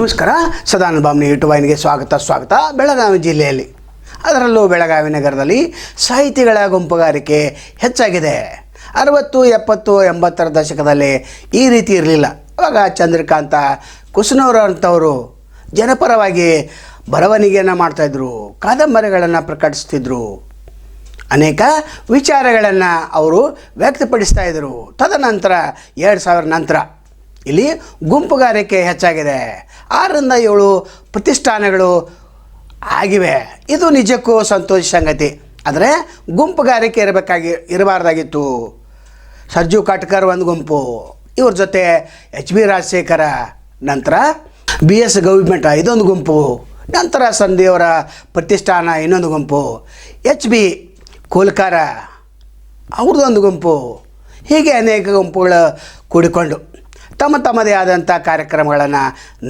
ನಮಸ್ಕಾರ. ಸದಾನಂದ ಬಾಮ್ನಿ ಯೂಟ್ಯೂಬ್ ವಾಹಿನಿಗೆ ಸ್ವಾಗತ ಸ್ವಾಗತ. ಬೆಳಗಾವಿ ಜಿಲ್ಲೆಯಲ್ಲಿ. ಅದರಲ್ಲೂ ಬೆಳಗಾವಿ ನಗರದಲ್ಲಿ ಸಾಹಿತಿಗಳ ಗುಂಪುಗಾರಿಕೆ ಹೆಚ್ಚಾಗಿದೆ. ಅರವತ್ತು, ಎಪ್ಪತ್ತು, ಎಂಬತ್ತರ ದಶಕದಲ್ಲಿ ಈ ರೀತಿ ಇರಲಿಲ್ಲ. ಅವಾಗ ಚಂದ್ರಕಾಂತ, ಕುಸನೂರು ಅಂಥವರು ಜನಪರವಾಗಿ ಬರವಣಿಗೆಯನ್ನು ಮಾಡ್ತಾಯಿದ್ರು ಕಾದಂಬರಿಗಳನ್ನು ಪ್ರಕಟಿಸ್ತಿದ್ರು. ಅನೇಕ ವಿಚಾರಗಳನ್ನು ಅವರು ವ್ಯಕ್ತಪಡಿಸ್ತಾ ಇದ್ದರು ತದನಂತರ ಎರಡು ಸಾವಿರ ನಂತರ ಇಲ್ಲಿ ಗುಂಪುಗಾರಿಕೆ ಹೆಚ್ಚಾಗಿದೆ. ಆರರಿಂದ ಏಳು ಪ್ರತಿಷ್ಠಾನಗಳು ಆಗಿವೆ. ಇದು ನಿಜಕ್ಕೂ ಸಂತೋಷ ಸಂಗತಿ. ಆದರೆ ಗುಂಪುಗಾರಿಕೆ ಇರಬೇಕಾಗಿ, ಇರಬಾರ್ದಾಗಿತ್ತು. ಸರ್ಜು ಕಾಟ್ಕರ್ ಒಂದು ಗುಂಪು. ಇವ್ರ ಜೊತೆ ಎಚ್ ಬಿ ರಾಜಶೇಖರ, ನಂತರ ಬಿ ಎಸ್ ಗೌರ್ಮೆಂಟ್ ಇದೊಂದು ಗುಂಪು. ನಂತರ ಸಂಧಿಯವರ ಪ್ರತಿಷ್ಠಾನ ಇನ್ನೊಂದು ಗುಂಪು. ಎಚ್ ಬಿ ಕೋಲ್ಕಾರ ಅವ್ರದ್ದೊಂದು ಗುಂಪು. ಹೀಗೆ ಅನೇಕ ಗುಂಪುಗಳು ಕೂಡಿಕೊಂಡು ತಮ್ಮ ತಮ್ಮದೇ ಆದಂಥ ಕಾರ್ಯಕ್ರಮಗಳನ್ನು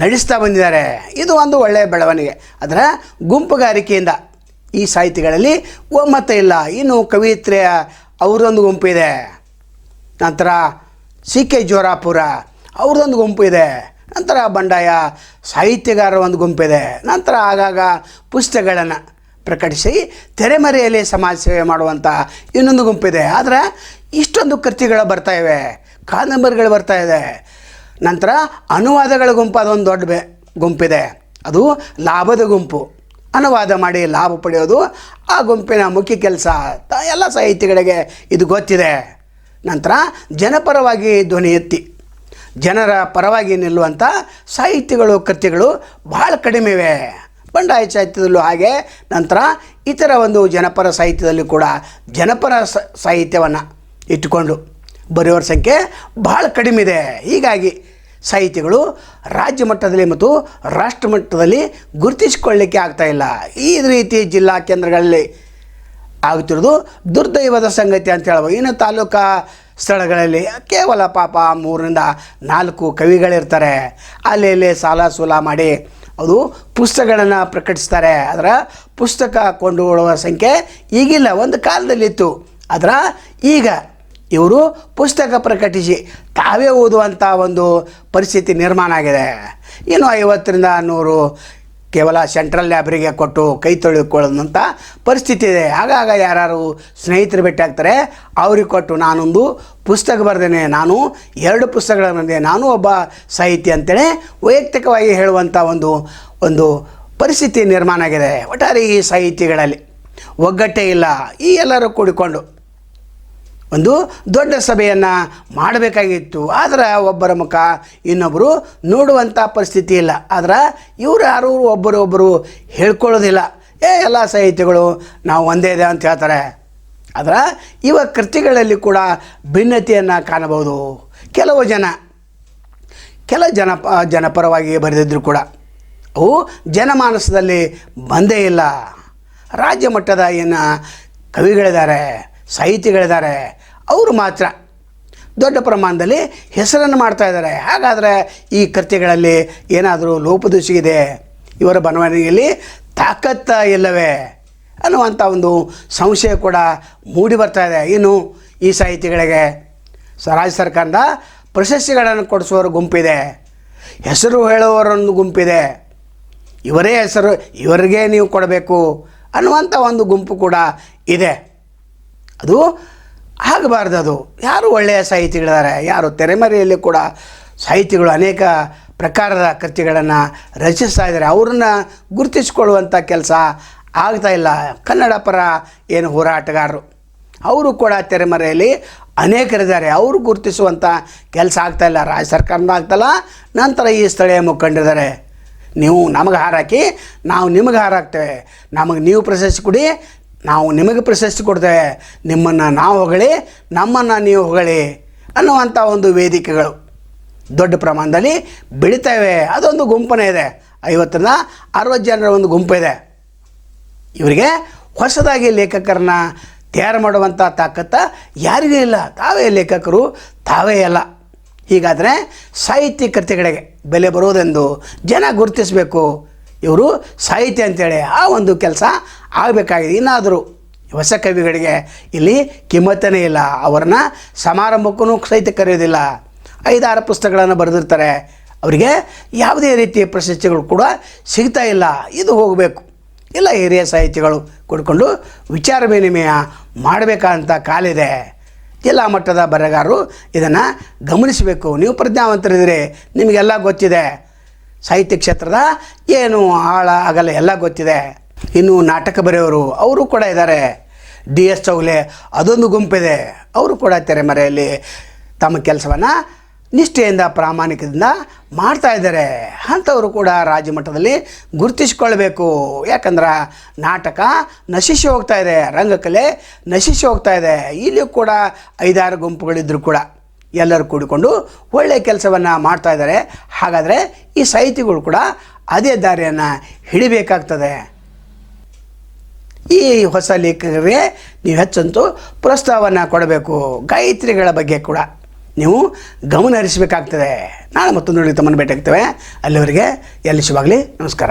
ನಡೆಸ್ತಾ ಬಂದಿದ್ದಾರೆ. ಇದು ಒಂದು ಒಳ್ಳೆಯ ಬೆಳವಣಿಗೆ. ಅದರ ಗುಂಪುಗಾರಿಕೆಯಿಂದ ಈ ಸಾಹಿತಿಗಳಲ್ಲಿ ಒಮ್ಮತ ಇಲ್ಲ. ಇನ್ನು ಕವಿತ್ರೆಯ ಅವ್ರದೊಂದು ಗುಂಪು ಇದೆ. ನಂತರ ಸಿ ಕೆ ಜೋರಾಪುರ ಅವ್ರದ್ದೊಂದು ಗುಂಪು ಇದೆ. ನಂತರ ಬಂಡಾಯ ಸಾಹಿತ್ಯಗಾರರ ಒಂದು ಗುಂಪಿದೆ ನಂತರ ಆಗಾಗ ಪುಸ್ತಕಗಳನ್ನು ಪ್ರಕಟಿಸಿ ತೆರೆಮರೆಯಲ್ಲಿ ಸಮಾಜ ಸೇವೆ ಮಾಡುವಂಥ ಇನ್ನೊಂದು ಗುಂಪಿದೆ ಆದರೆ ಇಷ್ಟೊಂದು ಕೃತಿಗಳು ಬರ್ತಾಯಿವೆ ಕಾದಂಬರಿಗಳು ಬರ್ತಾ ಇದೆ. ನಂತರ ಅನುವಾದಗಳ ಗುಂಪು ಅದೊಂದು ದೊಡ್ಡ ಬೆ ಗುಂಪಿದೆ. ಅದು ಲಾಭದ ಗುಂಪು. ಅನುವಾದ ಮಾಡಿ ಲಾಭ ಪಡೆಯೋದು ಆ ಗುಂಪಿನ ಮುಖ್ಯ ಕೆಲಸ ತ- ಎಲ್ಲ ಸಾಹಿತಿಗಳಿಗೆ ಇದು ಗೊತ್ತಿದೆ. ನಂತರ ಜನಪರವಾಗಿ ಧ್ವನಿ ಎತ್ತಿ. ಜನರ ಪರವಾಗಿ ನಿಲ್ಲುವಂಥ ಸಾಹಿತ್ಯಗಳು ಕೃತಿಗಳು ಭಾಳ ಕಡಿಮೆ ಇವೆ. ಬಂಡಾಯ ಸಾಹಿತ್ಯದಲ್ಲೂ ಹಾಗೆ. ನಂತರ ಇತರ ಒಂದು ಜನಪರ ಸಾಹಿತ್ಯದಲ್ಲಿ ಕೂಡ ಜನಪರ ಸಾಹಿತ್ಯವನ್ನು ಇಟ್ಟುಕೊಂಡು ಬರೆಯೋರ ಸಂಖ್ಯೆ ಭಾಳ ಕಡಿಮೆ ಇದೆ. ಹೀಗಾಗಿ ಸಾಹಿತ್ಯಗಳು ರಾಜ್ಯ ಮಟ್ಟದಲ್ಲಿ ಮತ್ತು ರಾಷ್ಟ್ರ ಮಟ್ಟದಲ್ಲಿ ಗುರುತಿಸಿಕೊಳ್ಳಲಿಕ್ಕೆ ಆಗ್ತಾ ಇಲ್ಲ. ಈ ರೀತಿ ಜಿಲ್ಲಾ ಕೇಂದ್ರಗಳಲ್ಲಿ ಆಗುತ್ತಿರೋದು ದುರ್ದೈವದ ಸಂಗತಿ ಅಂತ ಹೇಳ್ಬೋದು. ಇನ್ನು ತಾಲೂಕಾ ಸ್ಥಳಗಳಲ್ಲಿ ಕೇವಲ ಪಾಪ ಮೂರರಿಂದ ನಾಲ್ಕು ಕವಿಗಳಿರ್ತಾರೆ. ಅಲ್ಲಿ ಇಲ್ಲಿ ಸಾಲ ಸೂಲ ಮಾಡಿ ಅದು ಪುಸ್ತಕಗಳನ್ನು ಪ್ರಕಟಿಸ್ತಾರೆ. ಅದರ ಪುಸ್ತಕ ಕೊಂಡುಕೊಳ್ಳುವ ಸಂಖ್ಯೆ ಈಗಿಲ್ಲ. ಒಂದು ಕಾಲದಲ್ಲಿತ್ತು. ಅದರ ಈಗ ಇವರು ಪುಸ್ತಕ ಪ್ರಕಟಿಸಿ ತಾವೇ ಓದುವಂಥ ಒಂದು ಪರಿಸ್ಥಿತಿ ನಿರ್ಮಾಣ ಆಗಿದೆ. ಏನು ಐವತ್ತರಿಂದ ನೂರು ಕೇವಲ ಸೆಂಟ್ರಲ್ ಲ್ಯಾಬ್ರಿಗೆ ಕೊಟ್ಟು ಕೈ ತೊಳೆದುಕೊಳ್ಳೋದಂಥ ಪರಿಸ್ಥಿತಿ ಇದೆ. ಆಗಾಗ ಯಾರು ಸ್ನೇಹಿತರು ಭೇಟಿಯಾಗ್ತಾರೆ ಅವ್ರಿಗೆ ಕೊಟ್ಟು ನಾನೊಂದು ಪುಸ್ತಕ ಬರೆದೇನೆ, ನಾನು ಎರಡು ಪುಸ್ತಕಗಳನ್ನು ಬರೆದೆ ನಾನು ಒಬ್ಬ ಸಾಹಿತಿ ಅಂತೇಳಿ ವೈಯಕ್ತಿಕವಾಗಿ ಹೇಳುವಂಥ ಒಂದು ಒಂದು ಪರಿಸ್ಥಿತಿ ನಿರ್ಮಾಣ ಆಗಿದೆ. ಒಟ್ಟಾರೆ ಈ ಸಾಹಿತಿಗಳಲ್ಲಿ ಒಗ್ಗಟ್ಟೆ ಇಲ್ಲ. ಈ ಎಲ್ಲರೂ ಕೂಡಿಕೊಂಡು ಒಂದು ದೊಡ್ಡ ಸಭೆಯನ್ನು ಮಾಡಬೇಕಾಗಿತ್ತು. ಆದರೆ ಒಬ್ಬರ ಮುಖ ಇನ್ನೊಬ್ಬರು ನೋಡುವಂಥ ಪರಿಸ್ಥಿತಿ ಇಲ್ಲ. ಆದರೆ ಇವರು ಯಾರು? ಒಬ್ಬರೊಬ್ಬರು ಒಬ್ಬರು ಹೇಳ್ಕೊಳ್ಳೋದಿಲ್ಲ. ಏ, ಎಲ್ಲ ಸಾಹಿತ್ಯಗಳು ನಾವು ಒಂದೇ ಇದೆ ಅಂತ ಹೇಳ್ತಾರೆ. ಆದರೆ ಇವ ಕೃತಿಗಳಲ್ಲಿ ಕೂಡ ಭಿನ್ನತೆಯನ್ನು ಕಾಣಬಹುದು. ಕೆಲವು ಜನ, ಕೆಲ ಜನಪ ಜನಪರವಾಗಿ ಬರೆದಿದ್ದರು ಕೂಡ. ಅವು ಜನಮಾನಸದಲ್ಲಿ ಬಂದೇ ಇಲ್ಲ. ರಾಜ್ಯ ಮಟ್ಟದ ಏನು ಕವಿಗಳಿದ್ದಾರೆ. ಸಾಹಿತಿಗಳಿದ್ದಾರೆ. ಅವರು ಮಾತ್ರ ದೊಡ್ಡ ಪ್ರಮಾಣದಲ್ಲಿ ಹೆಸರನ್ನು ಮಾಡ್ತಾ ಇದ್ದಾರೆ. ಹಾಗಾದರೆ ಈ ಕೃತ್ಯಗಳಲ್ಲಿ ಏನಾದರೂ ಲೋಪದೋಷಿಗಿದೆ? ಇವರ ಬರವಣಿಗೆಯಲ್ಲಿ ತಾಕತ್ತ ಇಲ್ಲವೇ? ಅನ್ನುವಂಥ ಒಂದು ಸಂಶಯ ಕೂಡ ಮೂಡಿ ಬರ್ತಾ ಇದೆ. ಏನು ಈ ಸಾಹಿತಿಗಳಿಗೆ ರಾಜ್ಯ ಸರ್ಕಾರದ ಪ್ರಶಸ್ತಿಗಳನ್ನು ಕೊಡಿಸುವವರ ಗುಂಪಿದೆ. ಹೆಸರು ಹೇಳುವವರೊಂದು ಗುಂಪಿದೆ. ಇವರೇ ಹೆಸರು, ಇವರಿಗೆ ನೀವು ಕೊಡಬೇಕು ಅನ್ನುವಂಥ ಒಂದು ಗುಂಪು ಕೂಡ ಇದೆ. ಅದು ಆಗಬಾರ್ದು ಅದು. ಯಾರು ಒಳ್ಳೆಯ ಸಾಹಿತಿಗಳಿದ್ದಾರೆ? ಯಾರು ತೆರೆಮರೆಯಲ್ಲಿ ಕೂಡ ಸಾಹಿತಿಗಳು ಅನೇಕ ಪ್ರಕಾರದ ಕೃತಿಗಳನ್ನು ರಚಿಸ್ತಾ ಇದ್ದಾರೆ. ಅವ್ರನ್ನ ಗುರುತಿಸಿಕೊಳ್ಳುವಂಥ ಕೆಲಸ ಆಗ್ತಾ ಇಲ್ಲ. ಕನ್ನಡ ಪರ ಏನು ಹೋರಾಟಗಾರರು. ಅವರು ಕೂಡ ತೆರೆಮರೆಯಲ್ಲಿ ಅನೇಕರಿದ್ದಾರೆ. ಅವರು ಗುರುತಿಸುವಂಥ ಕೆಲಸ ಆಗ್ತಾ ಇಲ್ಲ. ರಾಜ್ಯ ಸರ್ಕಾರನೂ ಆಗ್ತಾಯಿಲ್ಲ ನಂತರ ಈ ಸ್ಥಳೀಯ ಮುಖಂಡರಿದ್ದಾರೆ. ನೀವು ನಮಗೆ ಹಾರಾಕಿ ನಾವು ನಿಮಗೆ ಹಾರಾಕ್ತೇವೆ ನಮಗೆ ನೀವು ಪ್ರಶಸ್ತಿ ಕೊಡಿ ನಾವು ನಿಮಗೆ ಪ್ರಶಸ್ತಿ ಕೊಡ್ತೇವೆ. ನಿಮ್ಮನ್ನು ನಾವು ಹೊಗಳಿ, ನಮ್ಮನ್ನು ನೀವು ಹೊಗಳಿ ಅನ್ನುವಂಥ ಒಂದು ವೇದಿಕೆಗಳು ದೊಡ್ಡ ಪ್ರಮಾಣದಲ್ಲಿ ಬೆಳಿತೇವೆ. ಅದೊಂದು ಗುಂಪನೇ ಇದೆ. ಐವತ್ತರಿಂದ ಅರವತ್ತು ಜನರ ಒಂದು ಗುಂಪು ಗುಂಪಿದೆ ಇವರಿಗೆ ಹೊಸದಾಗಿ ಲೇಖಕರನ್ನ ತಯಾರು ಮಾಡುವಂಥ ತಾಕತ್ತ ಯಾರಿಗೂ ಇಲ್ಲ. ತಾವೇ ಲೇಖಕರು, ತಾವೇ ಅಲ್ಲ. ಹೀಗಾದರೆ ಸಾಹಿತ್ಯ ಕೃತಿಗಳಿಗೆ ಬೆಲೆ ಬರುವುದೆಂದು ಜನ ಗುರುತಿಸಬೇಕು. ಇವರು ಸಾಹಿತ್ಯ ಅಂತೇಳಿ ಆ ಒಂದು ಕೆಲಸ ಆಗಬೇಕಾಗಿದೆ. ಇನ್ನಾದರೂ ಹೊಸ ಕವಿಗಳಿಗೆ ಇಲ್ಲಿ ಕಿಮ್ಮತ್ತನೇ ಇಲ್ಲ. ಅವರನ್ನ ಸಮಾರಂಭಕ್ಕೂ ಸಹಿತ ಕರೆಯೋದಿಲ್ಲ. ಐದಾರು ಪುಸ್ತಕಗಳನ್ನು ಬರೆದಿರ್ತಾರೆ. ಅವರಿಗೆ ಯಾವುದೇ ರೀತಿಯ ಪ್ರಶಸ್ತಿಗಳು ಕೂಡ ಸಿಗ್ತಾ ಇಲ್ಲ. ಇದು ಹೋಗಬೇಕು. ಇಲ್ಲ ಹಿರಿಯ ಸಾಹಿತಿಗಳು ಕೂಡಿಕೊಂಡು ವಿಚಾರ ವಿನಿಮಯ ಮಾಡಬೇಕಾದಂಥ ಕಾಲಿದೆ. ಜಿಲ್ಲಾ ಮಟ್ಟದ ಬರಹಗಾರರು ಇದನ್ನು ಗಮನಿಸಬೇಕು. ನೀವು ಪ್ರಜ್ಞಾವಂತರಿದ್ದೀರಿ. ನಿಮಗೆಲ್ಲ ಗೊತ್ತಿದೆ. ಸಾಹಿತ್ಯ ಕ್ಷೇತ್ರದ ಏನು ಆಳ, ಅಗಲ ಎಲ್ಲ ಗೊತ್ತಿದೆ. ಇನ್ನು ನಾಟಕ ಬರೆಯೋರು ಅವರು ಕೂಡ ಇದ್ದಾರೆ ಡಿ ಎಸ್ ಚೌಲೆ ಅದೊಂದು ಗುಂಪಿದೆ. ಅವರು ಕೂಡ ತೆರೆಮರೆಯಲ್ಲಿ ತಮ್ಮ ಕೆಲಸವನ್ನು ನಿಷ್ಠೆಯಿಂದ ಪ್ರಾಮಾಣಿಕದಿಂದ ಮಾಡ್ತಾ ಇದ್ದಾರೆ. ಅಂಥವರು ಕೂಡ ರಾಜ್ಯ ಮಟ್ಟದಲ್ಲಿ ಗುರುತಿಸ್ಕೊಳ್ಬೇಕು ಯಾಕಂದ್ರೆ ನಾಟಕ ನಶಿಸಿ ಹೋಗ್ತಾ ಇದೆ. ರಂಗಕಲೆ ನಶಿಸಿ ಹೋಗ್ತಾ ಇದೆ. ಇಲ್ಲಿ ಕೂಡ ಐದಾರು ಗುಂಪುಗಳಿದ್ದರೂ ಕೂಡ. ಎಲ್ಲರೂ ಕೂಡಿಕೊಂಡು ಒಳ್ಳೆಯ ಕೆಲಸವನ್ನು ಮಾಡ್ತಾ ಇದ್ದಾರೆ. ಹಾಗಾದರೆ ಈ ಸಾಹಿತಿಗಳು ಕೂಡ ಅದೇ ದಾರಿಯನ್ನು ಹಿಡಿಬೇಕಾಗ್ತದೆ. ಈ ಹೊಸ ಲೇಖಕರಿಗೆ ನೀವು ಹೆಚ್ಚಂತೂ ಪ್ರೋತ್ಸಾಹವನ್ನು ಕೊಡಬೇಕು. ಗಾಯತ್ರಿಗಳ ಬಗ್ಗೆ ಕೂಡ ನೀವು ಗಮನ ಹರಿಸಬೇಕಾಗ್ತದೆ. ನಾಳೆ ಮತ್ತೊಂದು ತಮ್ಮನ್ನು ಭೇಟಿಯಾಗ್ತೇವೆ. ಅಲ್ಲಿವರೆಗೆ ಎಲ್ಲಿ ಶುಭಾಗಲಿ ನಮಸ್ಕಾರ.